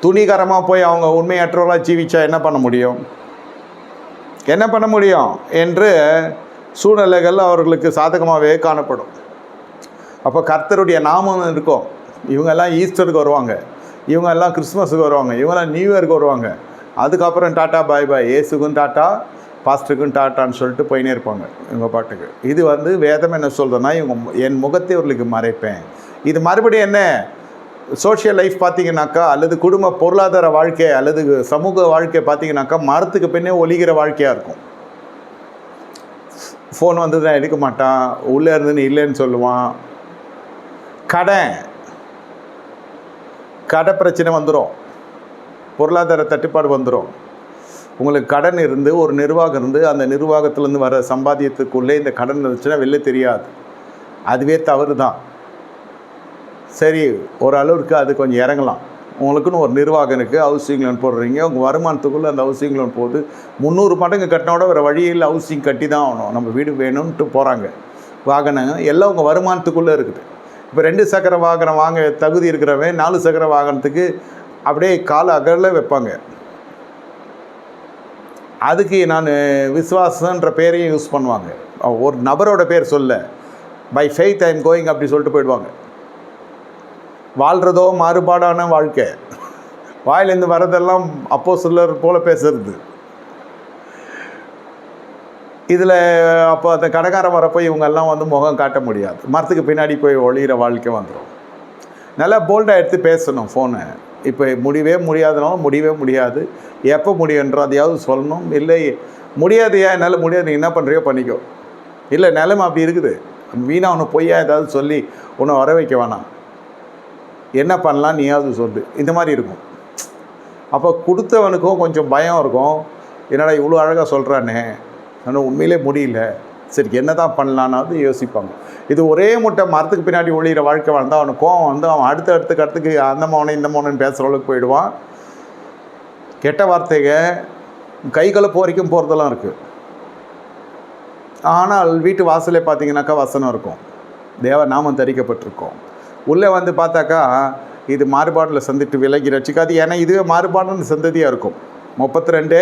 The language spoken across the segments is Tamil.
துணிகரமாக போய் அவங்க உண்மையற்றவர்களாக ஜீவிச்சா என்ன பண்ண முடியும்? என்ன பண்ண முடியும்? என்று சூழ்நிலைகள் அவர்களுக்கு சாதகமாகவே காணப்படும். அப்போ கர்த்தருடைய நாமம் இருக்கும். இவங்கெல்லாம் ஈஸ்டருக்கு வருவாங்க. இவங்கெல்லாம் கிறிஸ்மஸுக்கு வருவாங்க. இவங்கெல்லாம் நியூ இயருக்கு வருவாங்க. அதுக்கப்புறம் டாட்டா பாய் பாய். ஏசுக்கும் டாட்டா பாஸ்டருக்கும் டாட்டான்னு சொல்லிட்டு போயினே இருப்பாங்க இவங்க பாட்டுக்கு. இது வந்து வேதம் என்ன சொல்கிறதுனா இவங்க என் முகத்தை இவர்களுக்கு மறைப்பேன். இது மறுபடியும் என்ன? சோஷியல் லைஃப் பார்த்தீங்கன்னாக்கா அல்லது குடும்ப பொருளாதார வாழ்க்கை அல்லது சமூக வாழ்க்கை பார்த்தீங்கன்னாக்கா மரத்துக்கு பின்னே ஒலிகிற வாழ்க்கையாக இருக்கும். ஃபோன் வந்து தான் எடுக்க மாட்டான் உள்ளே இருந்துன்னு இல்லைன்னு சொல்லுவான். கடன் கடை பிரச்சனை வந்துடும் பொருளாதார தட்டுப்பாடு வந்துடும் உங்களுக்கு கடன் இருந்து ஒரு நிர்வாகம் இருந்து அந்த நிர்வாகத்திலேருந்து வர சம்பாதியத்துக்குள்ளே இந்த கடன் இருந்துச்சுன்னா வெளில தெரியாது. அதுவே தவறு தான் சரி ஓரளவுக்கு அது கொஞ்சம் இறங்கலாம். உங்களுக்குன்னு ஒரு நிர்வாகம் இருக்குது ஹவுசிங் லோன் போடுறீங்க உங்கள் வருமானத்துக்குள்ளே அந்த ஹவுசிங் லோன் போகுது முந்நூறு மடங்கு கட்டினோட வேறு வழியில் ஹவுசிங் கட்டி தான் ஆகணும். நம்ம வீடு வேணும்ன்ட்டு போகிறாங்க வாகனம் எல்லாம் உங்கள் வருமானத்துக்குள்ளே இருக்குது. இப்போ ரெண்டு சக்கர வாகனம் வாங்க தகுதி இருக்கிறவன் நாலு சக்கர வாகனத்துக்கு அப்படியே கால அகல வைப்பாங்க. அதுக்கு நான் விஸ்வாசன்ற பேரையும் யூஸ் பண்ணுவாங்க. ஒரு நபரோட பேர் சொல்ல பை ஃபெய்த் ஐம் கோயிங் அப்படி சொல்லிட்டு போயிடுவாங்க. வாழ்கிறதோ மாறுபாடான வாழ்க்கை. வாயிலேருந்து வரதெல்லாம் அப்போ சிலர் போல் பேசுறது. இதில் அப்போ அந்த கடைக்காரன் வரப்போ இவங்கெல்லாம் வந்து முகம் காட்ட முடியாது. மரத்துக்கு பின்னாடி போய் ஒளிகிற வாழ்க்கை வந்துடும் நல்லா போல்டாக எடுத்து பேசணும் ஃபோனை இப்போ முடியவே முடியாதுனாலும் முடியவே முடியாது. எப்போ முடியுன்ற அதையாவது சொல்லணும். இல்லை முடியாதையா என்னால் முடியாது. நீ என்ன பண்ணுறியோ பண்ணிக்கோ. இல்லை நிலைமை அப்படி இருக்குது. வீணாக ஒன்று பொய்யா ஏதாவது சொல்லி உன்னை வர வைக்க வேணாம். என்ன பண்ணலாம் நீயாவது சொல்லு இந்த மாதிரி இருக்கும். அப்போ கொடுத்தவனுக்கும் கொஞ்சம் பயம் இருக்கும். என்னடா இவ்வளோ அழகாக சொல்கிறானே ஆனால் உண்மையிலே முடியல. சரி என்ன தான் பண்ணலான்னாவது யோசிப்பாங்க. இது ஒரே முட்டை மரத்துக்கு பின்னாடி ஒளிகிற வாழ்க்கை வாழ்ந்தால் அவனுக்கு கோவம் வந்து அவன் அடுத்த அடுத்த கடத்துக்கு அந்த மோனை இந்த மௌனம்னு பேசுகிற அளவுக்கு போயிடுவான். கெட்ட வார்த்தைக கை வரைக்கும் போகிறதெல்லாம் இருக்குது ஆனால் வீட்டு வாசலே பார்த்தீங்கன்னாக்கா வசனம் இருக்கும். தேவ நாமம் தரிக்கப்பட்டிருக்கோம். உள்ளே வந்து பார்த்தாக்கா இது மாறுபாடில் சந்திட்டு விலகி ரட்சிக்காது ஏன்னா இதுவே மாறுபாடுன்னு சந்ததியாக இருக்கும். முப்பத்தி ரெண்டு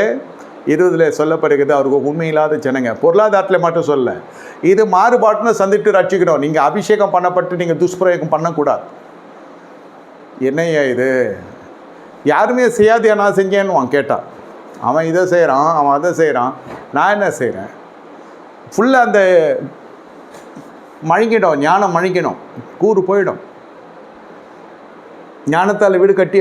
இருபதில் சொல்லப்படுகிறது அவருக்கு உண்மையில்லாத ஜனங்க. பொருளாதாரத்தில் மட்டும் சொல்ல. இது மாறுபாட்டுன்னு சந்திட்டு ரட்சிக்கணும் நீங்கள் அபிஷேகம் பண்ணப்பட்டு நீங்கள் துஷ்பிரயோகம் பண்ணக்கூடாது. என்னய்யா இது? யாருமே செய்யாது நான் செஞ்சேன்னு அவன் கேட்டான். அவன் இதை செய்கிறான் அவன் அதை செய்கிறான் நான் என்ன செய்கிறேன் ஃபுல்லாக அந்த மழுங்கிடும் ஞானம் மழுங்கிடும். கூறு போயிடும். ஞானத்தால் வீடு கட்டி